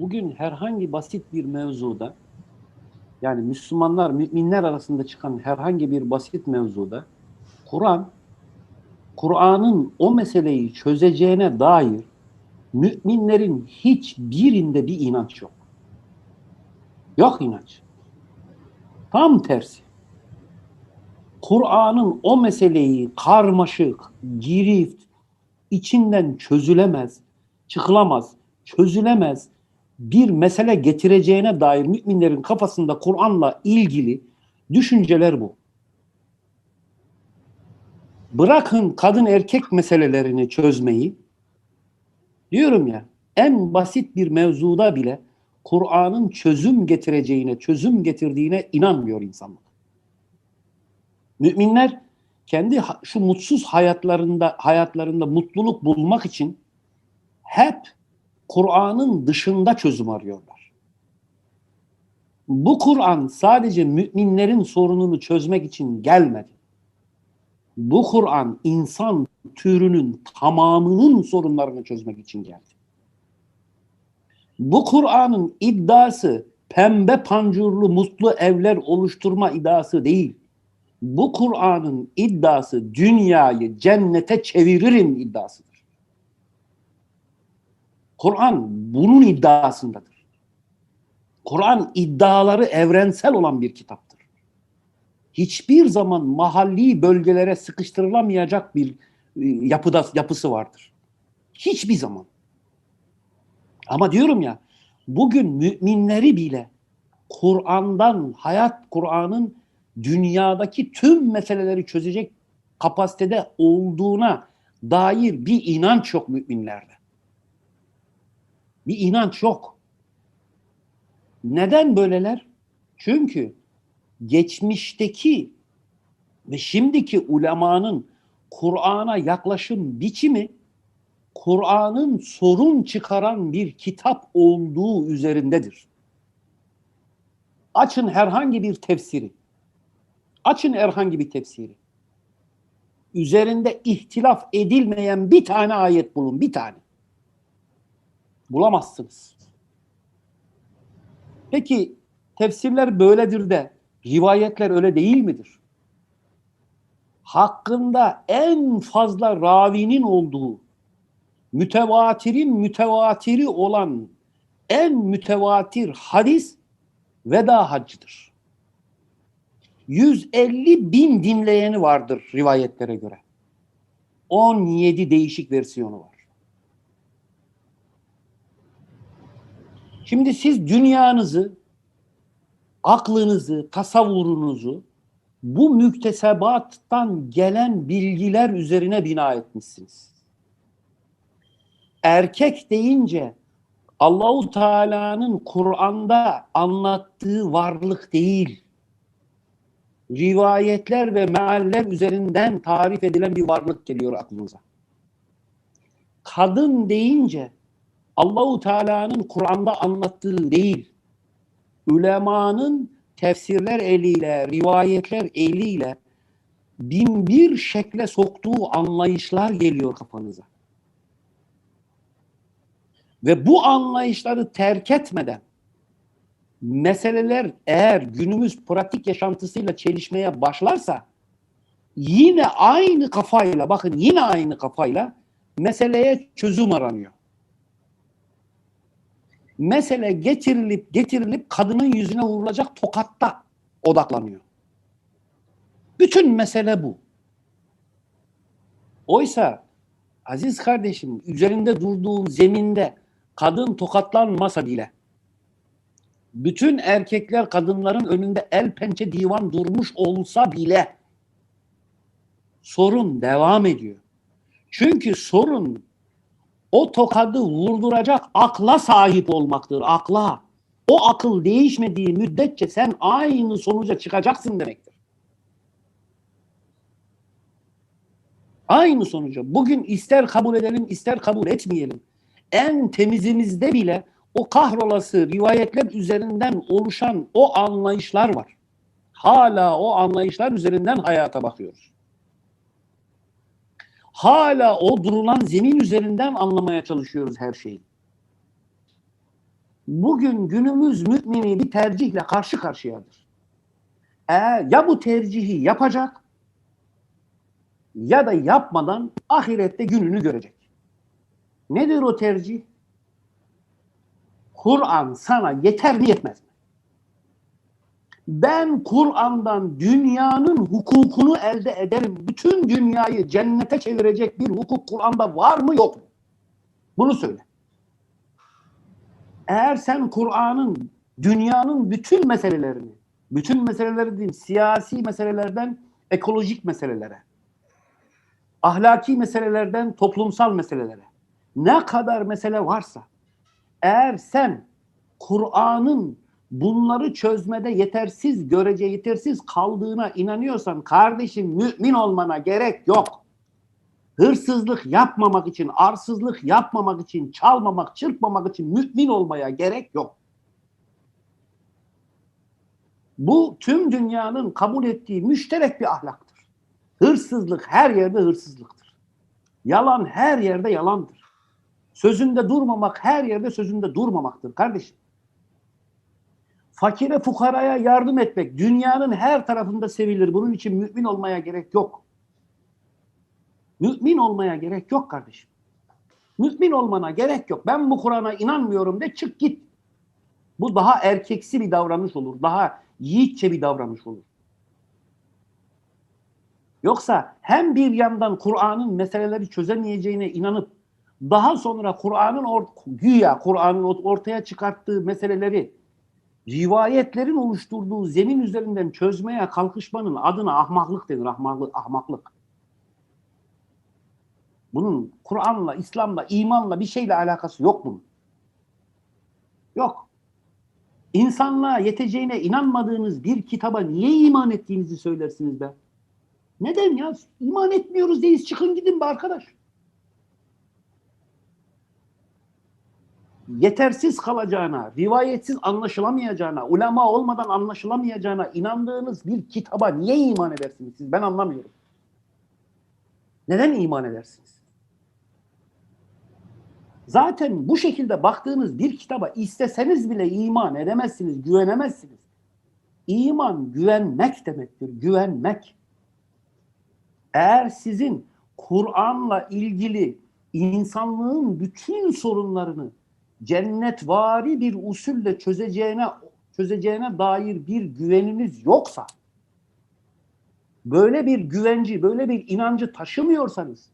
bugün herhangi basit bir mevzuda yani Müslümanlar, müminler arasında çıkan herhangi bir basit mevzuda Kur'an, Kur'an'ın o meseleyi çözeceğine dair müminlerin hiçbirinde bir inanç yok. Yok inanç. Tam tersi. Kur'an'ın o meseleyi karmaşık, girift, içinden çözülemez, çıkılamaz, çözülemez bir mesele getireceğine dair müminlerin kafasında Kur'an'la ilgili düşünceler bu. Bırakın kadın erkek meselelerini çözmeyi, diyorum ya en basit bir mevzuda bile Kur'an'ın çözüm getireceğine, çözüm getirdiğine inanmıyor insanlık. Müminler kendi şu mutsuz hayatlarında hayatlarında mutluluk bulmak için hep Kur'an'ın dışında çözüm arıyorlar. Bu Kur'an sadece müminlerin sorununu çözmek için gelmedi. Bu Kur'an insan türünün tamamının sorunlarını çözmek için geldi. Bu Kur'an'ın iddiası pembe pancurlu mutlu evler oluşturma iddiası değil. Bu Kur'an'ın iddiası dünyayı cennete çeviririm iddiasıdır. Kur'an bunun iddiasındadır. Kur'an iddiaları evrensel olan bir kitaptır. Hiçbir zaman mahalli bölgelere sıkıştırılamayacak bir e, yapıda yapısı vardır. Hiçbir zaman. Ama diyorum ya bugün müminleri bile Kur'an'dan hayat Kur'an'ın dünyadaki tüm meseleleri çözecek kapasitede olduğuna dair bir inanç yok müminlerde. Bir inanç yok. Neden böyleler? Çünkü geçmişteki ve şimdiki ulemanın Kur'an'a yaklaşım biçimi Kur'an'ın sorun çıkaran bir kitap olduğu üzerindedir. Açın herhangi bir tefsiri. Açın herhangi bir tefsiri. Üzerinde ihtilaf edilmeyen bir tane ayet bulun, bir tane. Bulamazsınız. Peki tefsirler böyledir de rivayetler öyle değil midir? Hakkında en fazla ravinin olduğu, mütevatirin mütevatiri olan en mütevatir hadis veda haccıdır. 150 bin dinleyeni vardır rivayetlere göre. 17 değişik versiyonu var. Şimdi siz dünyanızı, aklınızı, tasavvurunuzu bu müktesebattan gelen bilgiler üzerine bina etmişsiniz. Erkek deyince Allahu Teala'nın Kur'an'da anlattığı varlık değil. Rivayetler ve mealler üzerinden tarif edilen bir varlık geliyor aklınıza. Kadın deyince Allahu Teala'nın Kur'an'da anlattığı değil, ulemanın tefsirler eliyle, rivayetler eliyle bin bir şekle soktuğu anlayışlar geliyor kafanıza. Ve bu anlayışları terk etmeden meseleler eğer günümüz pratik yaşantısıyla çelişmeye başlarsa yine aynı kafayla bakın yine aynı kafayla meseleye çözüm aranıyor mesele getirilip getirilip kadının yüzüne vurulacak tokatta odaklanıyor. Bütün mesele bu. Oysa aziz kardeşim üzerinde durduğun zeminde kadın tokatlanmasa bile bütün erkekler kadınların önünde el pençe divan durmuş olsa bile sorun devam ediyor. Çünkü sorun o tokadı vurduracak akla sahip olmaktır. Akla. O akıl değişmediği müddetçe sen aynı sonuca çıkacaksın demektir. Aynı sonuca. Bugün ister kabul edelim ister kabul etmeyelim. En temizimizde bile o kahrolası rivayetler üzerinden oluşan o anlayışlar var. Hala o anlayışlar üzerinden hayata bakıyoruz hala o durulan zemin üzerinden anlamaya çalışıyoruz her şeyi. Bugün günümüz mümini bir tercihle karşı karşıyadır. Eğer ya bu tercihi yapacak ya da yapmadan ahirette gününü görecek. Nedir o tercih? Kur'an sana yeter mi yetmez mi? Ben Kur'an'dan dünyanın hukukunu elde ederim. Bütün dünyayı cennete çevirecek bir hukuk Kur'an'da var mı yok mu? Bunu söyle. Eğer sen Kur'an'ın dünyanın bütün meselelerini, bütün meseleleri değil, siyasi meselelerden ekolojik meselelere, ahlaki meselelerden toplumsal meselelere, ne kadar mesele varsa, eğer sen Kur'an'ın bunları çözmede yetersiz görece yetersiz kaldığına inanıyorsan kardeşim mümin olmana gerek yok. Hırsızlık yapmamak için, arsızlık yapmamak için, çalmamak, çırpmamak için mümin olmaya gerek yok. Bu tüm dünyanın kabul ettiği müşterek bir ahlaktır. Hırsızlık her yerde hırsızlıktır. Yalan her yerde yalandır. Sözünde durmamak her yerde sözünde durmamaktır kardeşim. Fakire fukaraya yardım etmek dünyanın her tarafında sevilir. Bunun için mümin olmaya gerek yok. Mümin olmaya gerek yok kardeşim. Mümin olmana gerek yok. Ben bu Kur'an'a inanmıyorum de çık git. Bu daha erkeksi bir davranış olur. Daha yiğitçe bir davranış olur. Yoksa hem bir yandan Kur'an'ın meseleleri çözemeyeceğine inanıp daha sonra Kur'an'ın güya Kur'an'ın ortaya çıkarttığı meseleleri rivayetlerin oluşturduğu zemin üzerinden çözmeye kalkışmanın adına ahmaklık denir. Ahmaklık. ahmaklık. Bunun Kur'an'la, İslam'la, imanla bir şeyle alakası yok bunun. Yok. İnsanlığa yeteceğine inanmadığınız bir kitaba niye iman ettiğinizi söylersiniz be? Neden ya? İman etmiyoruz deyiz. Çıkın gidin be arkadaş. Yetersiz kalacağına, rivayetsiz anlaşılamayacağına, ulema olmadan anlaşılamayacağına inandığınız bir kitaba niye iman edersiniz siz? Ben anlamıyorum. Neden iman edersiniz? Zaten bu şekilde baktığınız bir kitaba isteseniz bile iman edemezsiniz, güvenemezsiniz. İman güvenmek demektir, güvenmek. Eğer sizin Kur'an'la ilgili insanlığın bütün sorunlarını cennetvari bir usulle çözeceğine çözeceğine dair bir güveniniz yoksa böyle bir güvenci, böyle bir inancı taşımıyorsanız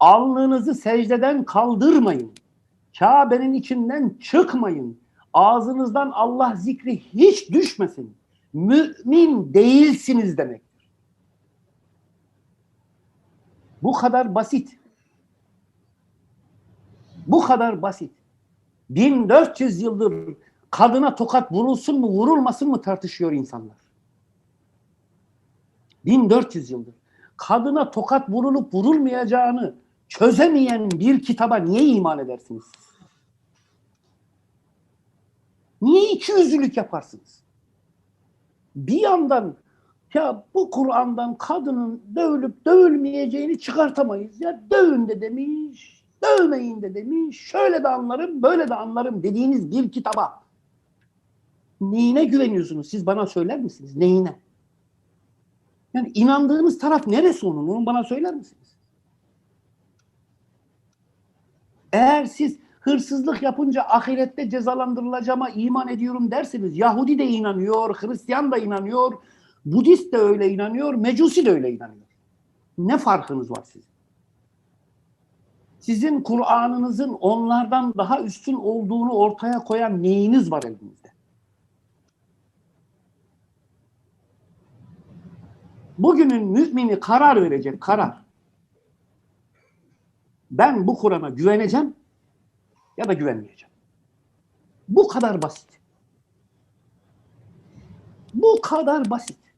alnınızı secdeden kaldırmayın. Kabe'nin içinden çıkmayın. Ağzınızdan Allah zikri hiç düşmesin. Mümin değilsiniz demektir. Bu kadar basit. Bu kadar basit. 1400 yıldır kadına tokat vurulsun mu vurulmasın mı tartışıyor insanlar. 1400 yıldır. Kadına tokat vurulup vurulmayacağını çözemeyen bir kitaba niye iman edersiniz? Niye iki yüzlülük yaparsınız? Bir yandan ya bu Kur'an'dan kadının dövülüp dövülmeyeceğini çıkartamayız. Ya dövün de demiş, dövmeyin de demiş, şöyle de anlarım, böyle de anlarım dediğiniz bir kitaba neyine güveniyorsunuz? Siz bana söyler misiniz? Neyine? Yani inandığınız taraf neresi onun? Onu bana söyler misiniz? Eğer siz hırsızlık yapınca ahirette cezalandırılacağıma iman ediyorum derseniz Yahudi de inanıyor, Hristiyan da inanıyor, Budist de öyle inanıyor, Mecusi de öyle inanıyor. Ne farkınız var sizin? Sizin Kur'an'ınızın onlardan daha üstün olduğunu ortaya koyan neyiniz var elinizde? Bugünün mümini karar verecek, karar. Ben bu Kur'an'a güveneceğim ya da güvenmeyeceğim. Bu kadar basit. Bu kadar basit.